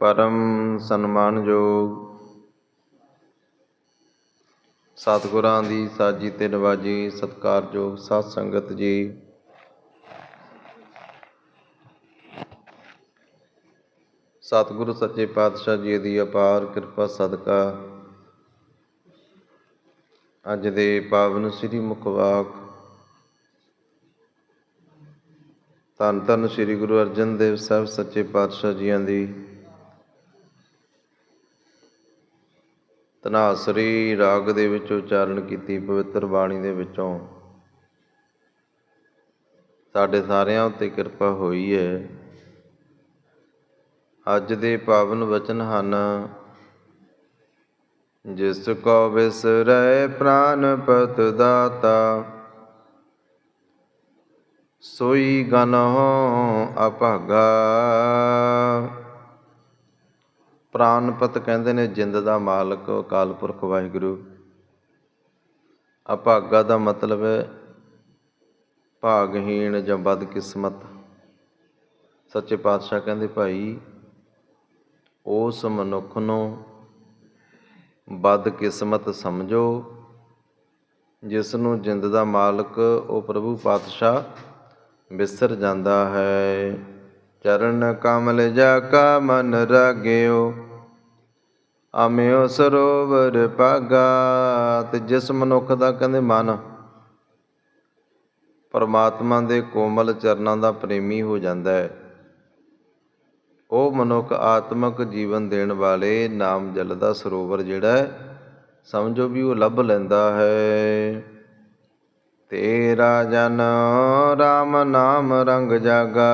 ਪਰਮ ਸਨਮਾਨਯੋਗ ਸਤਿਗੁਰਾਂ ਦੀ ਸਾਜੀ ਤੇ ਨਵਾਜੀ ਸਤਿਕਾਰਯੋਗ ਸਾਧ ਸੰਗਤ ਜੀ। ਸਤਿਗੁਰੂ ਸੱਚੇ ਪਾਤਸ਼ਾਹ ਜੀ ਦੀ ਅਪਾਰ ਕਿਰਪਾ ਸਦਕਾ ਅੱਜ ਦੇ ਪਾਵਨ ਸ੍ਰੀ ਮੁਖਵਾਕ ਧੰਨ ਧੰਨ ਸ੍ਰੀ ਗੁਰੂ ਅਰਜਨ ਦੇਵ ਸਾਹਿਬ ਸੱਚੇ ਪਾਤਸ਼ਾਹ ਜੀਆਂ ਦੀ ਤਨਾਸਰੀ ਰਾਗ ਦੇ ਵਿੱਚ ਉਚਾਰਨ ਕੀਤੀ, ਪਵਿੱਤਰ ਬਾਣੀ ਦੇ ਵਿੱਚੋਂ। ਸਾਡੇ ਸਾਰਿਆਂ ਉੱਤੇ ਕਿਰਪਾ ਹੋਈ ਹੈ। ਅੱਜ ਦੇ ਪਾਵਨ ਵਚਨ ਹਨ, ਜਿਸ ਕੋ ਵਿਸਰੈ ਪ੍ਰਾਨਪਤ ਦਾਤਾ, ਸੋਈ ਗਨਹੁ ਅਭਾਗਾ। ਪ੍ਰਾਨਪਤ ਕਹਿੰਦੇ ਨੇ, ਜਿੰਦ ਦਾ ਮਾਲਕ ਅਕਾਲ ਪੁਰਖ ਵਾਹਿਗੁਰੂ। ਅਭਾਗਾ ਦਾ ਮਤਲਬ ਹੈ, ਭਾਗਹੀਣ ਜਾਂ ਬਦਕਿਸਮਤ। ਸੱਚੇ ਪਾਤਸ਼ਾਹ ਕਹਿੰਦੇ, ਭਾਈ, ਉਸ ਮਨੁੱਖ ਨੂੰ ਬਦਕਿਸਮਤ ਸਮਝੋ, ਜਿਸ ਨੂੰ ਜਿੰਦ ਦਾ ਮਾਲਕ ਉਹ ਪ੍ਰਭੂ ਪਾਤਸ਼ਾਹ ਵਿਸਰ ਜਾਂਦਾ ਹੈ। ਚਰਨ ਕਮਲ ਜਾ ਕਾ ਮਨ ਰਾਗਿਓ। ਆਮਿਓ ਸਰੋਵਰ ਪਾਗਾ ਤੇ ਜਿਸ ਮਨੁੱਖ ਦਾ ਕਹਿੰਦੇ ਮਨ, ਪਰਮਾਤਮਾ ਦੇ ਕੋਮਲ ਚਰਨਾਂ ਦਾ ਪ੍ਰੇਮੀ ਹੋ ਜਾਂਦਾ ਹੈ। ਉਹ ਮਨੁੱਖ ਆਤਮਿਕ ਜੀਵਨ ਦੇਣ ਵਾਲੇ ਨਾਮ ਜਲ ਦਾ ਸਰੋਵਰ ਜਿਹੜਾ ਹੈ, ਸਮਝੋ ਵੀ ਉਹ ਲੱਭ ਲੈਂਦਾ ਹੈ। ਤੇਰਾ ਜਨ RAM ਨਾਮ ਰੰਗ ਜਾਗਾ।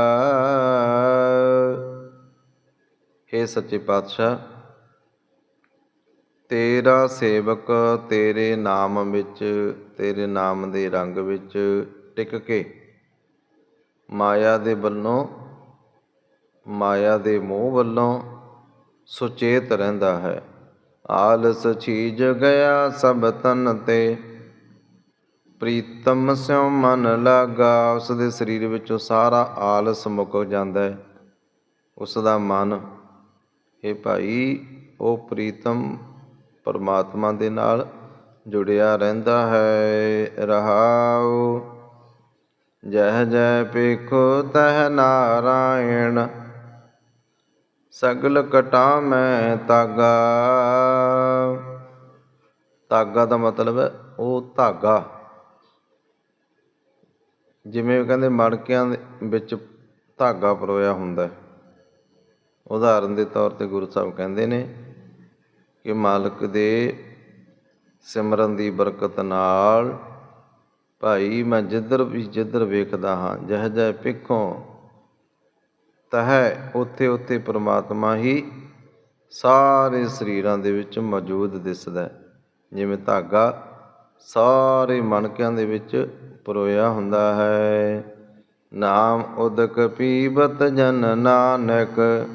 हे ਸੱਚੇ ਪਾਤਸ਼ਾਹ, ਤੇਰਾ ਸੇਵਕ ਤੇਰੇ ਨਾਮ ਵਿੱਚ, ਤੇਰੇ ਨਾਮ ਦੇ ਰੰਗ ਵਿੱਚ ਟਿਕ ਕੇ ਮਾਇਆ ਦੇ ਵੱਲੋਂ, ਮਾਇਆ ਦੇ ਮੋਹ ਵੱਲੋਂ ਸੁਚੇਤ ਰਹਿੰਦਾ ਹੈ। ਆਲਸ ਛੀਜ ਗਿਆ ਸਭ ਤਨ ਤੇ ਪ੍ਰੀਤਮ ਸਿਉ ਮਨ ਲਾਗਾ ਉਸ ਦੇ ਸਰੀਰ ਵਿੱਚੋਂ ਸਾਰਾ ਆਲਸ ਮੁੱਕ ਜਾਂਦਾ ਹੈ। ਉਸ ਦਾ ਮਨ ਇਹ ਭਾਈ, ਉਹ ਪ੍ਰੀਤਮ ਪਰਮਾਤਮਾ ਦੇ ਨਾਲ ਜੁੜਿਆ ਰਹਿੰਦਾ ਹੈ। ਰਹਾਉ, ਜਹ ਜੈ ਪੇਖੋ ਤਹ ਨਾਰਾਇਣ, ਸਗਲ ਕਟਾ ਮੈਂ ਤਾਗਾ। ਤਾਗਾ ਦਾ ਮਤਲਬ ਹੈ ਉਹ ਧਾਗਾ। ਜਿਵੇਂ ਕਹਿੰਦੇ ਮੜਕਿਆਂ ਦੇ ਵਿੱਚ ਧਾਗਾ ਪਰੋਇਆ ਹੁੰਦਾ ਉਦਾਹਰਨ ਦੇ ਤੌਰ ਤੇ ਗੁਰੂ ਸਾਹਿਬ ਕਹਿੰਦੇ ਨੇ ਕਿ ਮਾਲਕ ਦੇ ਸਿਮਰਨ ਦੀ ਬਰਕਤ ਨਾਲ ਭਾਈ ਮੈਂ ਜਿੱਧਰ ਵੀ ਜਿੱਧਰ ਵੇਖਦਾ ਹਾਂ, ਜਹ ਜਹ ਪਿੱਖੋਂ ਤਹ ਉੱਥੇ ਉੱਥੇ ਪ੍ਰਮਾਤਮਾ ਹੀ ਸਾਰੇ ਸਰੀਰਾਂ ਦੇ ਵਿੱਚ ਮੌਜੂਦ ਦਿਸਦਾ ਜਿਵੇਂ ਧਾਗਾ ਸਾਰੇ ਮਣਕਿਆਂ ਦੇ ਵਿੱਚ ਪਰੋਇਆ ਹੁੰਦਾ ਹੈ। ਨਾਮ ਉਦਕ ਪੀਬਤ ਜਨ ਨਾਨਕ,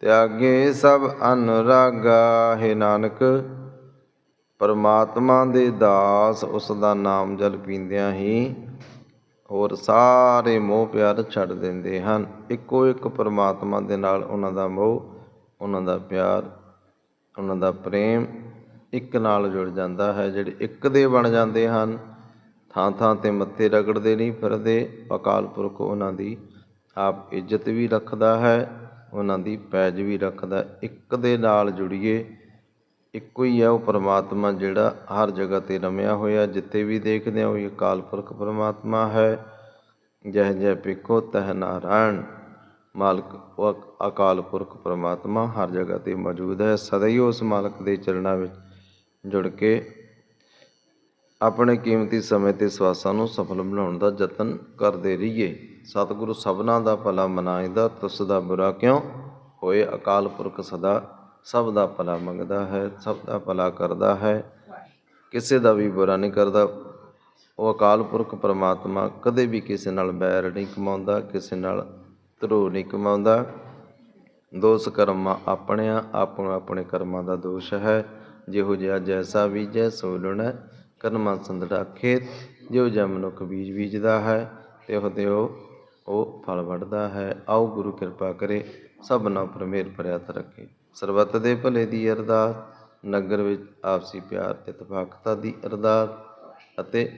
ਤਿਆਗੇ ਸਭ ਅਨੁਰਾਗਾ ਹੈ ਨਾਨਕ। ਪਰਮਾਤਮਾ ਦੇ ਦਾਸ ਉਸ ਦਾ ਨਾਮ ਜਲ ਪੀਂਦਿਆਂ ਹੀ ਹੋਰ ਸਾਰੇ ਮੋਹ ਪਿਆਰ ਛੱਡ ਦਿੰਦੇ ਹਨ। ਇੱਕੋ ਇੱਕ ਪਰਮਾਤਮਾ ਦੇ ਨਾਲ ਉਹਨਾਂ ਦਾ ਮੋਹ, ਉਹਨਾਂ ਦਾ ਪਿਆਰ, ਉਹਨਾਂ ਦਾ ਪ੍ਰੇਮ ਇੱਕ ਨਾਲ ਜੁੜ ਜਾਂਦਾ ਹੈ, ਜਿਹੜੇ ਇੱਕ ਦੇ ਬਣ ਜਾਂਦੇ ਹਨ। ਥਾਂ ਥਾਂ ਤੇ ਮੱਥੇ ਰਗੜਦੇ ਨਹੀਂ ਫਿਰਦੇ, ਅਕਾਲ ਪੁਰਖ ਉਹਨਾਂ ਦੀ ਆਪ ਇੱਜ਼ਤ ਵੀ ਰੱਖਦਾ ਹੈ, ਉਹਨਾਂ ਦੀ ਪੈਜ ਵੀ ਰੱਖਦਾ ਇੱਕ ਦੇ ਨਾਲ ਜੁੜੀਏ, ਇੱਕੋ ਹੀ ਹੈ ਉਹ ਪਰਮਾਤਮਾ ਜਿਹੜਾ ਹਰ ਜਗ੍ਹਾ ਤੇ ਰਮਿਆ ਹੋਇਆ, ਜਿੱਥੇ ਵੀ ਦੇਖਦੇ ਹਾਂ ਉਹ ਹੀ ਅਕਾਲ ਪੁਰਖ ਪਰਮਾਤਮਾ ਹੈ। ਜਹ ਜਹ ਪਿਖੋ ਤਹ ਨਾਰਾਇਣ, ਮਾਲਕ ਉਹ ਅਕ- ਅਕਾਲ ਪੁਰਖ ਪਰਮਾਤਮਾ ਹਰ ਜਗ੍ਹਾ ਤੇ ਮੌਜੂਦ ਹੈ। ਸਦਾ ਹੀ ਉਸ ਮਾਲਕ ਦੇ ਚਰਨਾਂ ਵਿੱਚ ਜੁੜ ਕੇ ਆਪਣੇ ਕੀਮਤੀ ਸਮੇਂ ਤੇ ਸਵਾਸਾਂ ਨੂੰ ਸਫਲ ਬਣਾਉਣ ਦਾ ਯਤਨ ਕਰਦੇ ਰਹੀਏ। ਸਤਿਗੁਰੂ ਸਭਨਾ ਦਾ ਭਲਾ ਮਨਾਇਦਾ ਤੁਸ ਦਾ ਬੁਰਾ ਕਿਉਂ? ਹੋਏ ਅਕਾਲ ਪੁਰਖ ਸਦਾ, ਸਭ ਦਾ ਭਲਾ ਮੰਗਦਾ ਹੈ, ਸਭ ਦਾ ਭਲਾ ਕਰਦਾ ਹੈ। ਕਿਸੇ ਦਾ ਵੀ ਬੁਰਾ ਨਹੀਂ ਕਰਦਾ, ਉਹ ਅਕਾਲ ਪੁਰਖ ਪਰਮਾਤਮਾ ਕਦੇ ਵੀ ਕਿਸੇ ਨਾਲ ਬੈਰ ਨਹੀਂ ਕਮਾਉਂਦਾ, ਕਿਸੇ ਨਾਲ ਧਰੋ ਨਹੀਂ ਕਮਾਉਂਦਾ। ਦੋਸ ਕਰਮਾਂ ਆਪਣਿਆਂ ਆਪੋ ਆਪਣੇ ਕਰਮਾਂ ਦਾ ਦੋਸ਼ ਹੈ, ਜਿਹੋ ਜਿਹਾ ਜੈਸਾ ਵੀ ਜੈ ਸੋਲਣਾ ਕਰਮਾਂ ਸੰਦੜਾ ਖੇਤ ਜਿਉ ਜਿਹਾ ਮਨੁੱਖ ਬੀਜ ਬੀਜਦਾ ਹੈ, ਤਿਉ ਤਿਉ ਉਹ ਫਲ ਵੱਢਦਾ ਹੈ। ਆਓ ਗੁਰੂ ਕਿਰਪਾ ਕਰੇ, ਸਭਨਾ ਉੱਪਰ ਮਿਹਰ ਭਰਿਆ ਰੱਖੇ। ਸਰਬੱਤ ਦੇ ਭਲੇ ਦੀ ਅਰਦਾਸ, ਨਗਰ ਵਿੱਚ ਆਪਸੀ ਪਿਆਰ ਇਤਫਾਕਤਾ ਦੀ ਅਰਦਾਸ ਅਤੇ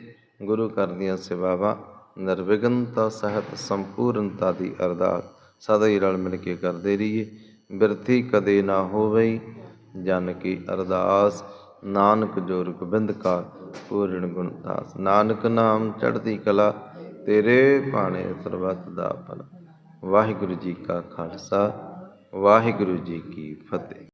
ਗੁਰੂ ਘਰ ਦੀਆਂ ਸੇਵਾਵਾਂ, ਨਿਰਵਿਘਨਤਾ, ਸਹਿਤ, ਸੰਪੂਰਨਤਾ ਦੀ ਅਰਦਾਸ, ਸਦਾ ਹੀ ਰਲ ਮਿਲ ਕੇ ਕਰਦੇ ਰਹੀਏ। ਬਿਰਥੀ ਕਦੇ ਨਾ ਹੋਵੇ ਜਨ ਕੀ ਅਰਦਾਸ। ਨਾਨਕ ਜੋਰ ਗੋਬਿੰਦ ਕਾ ਪੂਰਨ ਗੁਣਦਾਸ ਨਾਨਕ ਨਾਮ ਚੜ੍ਹਦੀ ਕਲਾ, ਤੇਰੇ ਭਾਣੇ ਸਰਬੱਤ ਦਾ ਭਲਾ। ਵਾਹਿਗੁਰੂ ਜੀ ਕਾ ਖਾਲਸਾ, ਵਾਹਿਗੁਰੂ ਜੀ ਕੀ ਫਤਿਹ।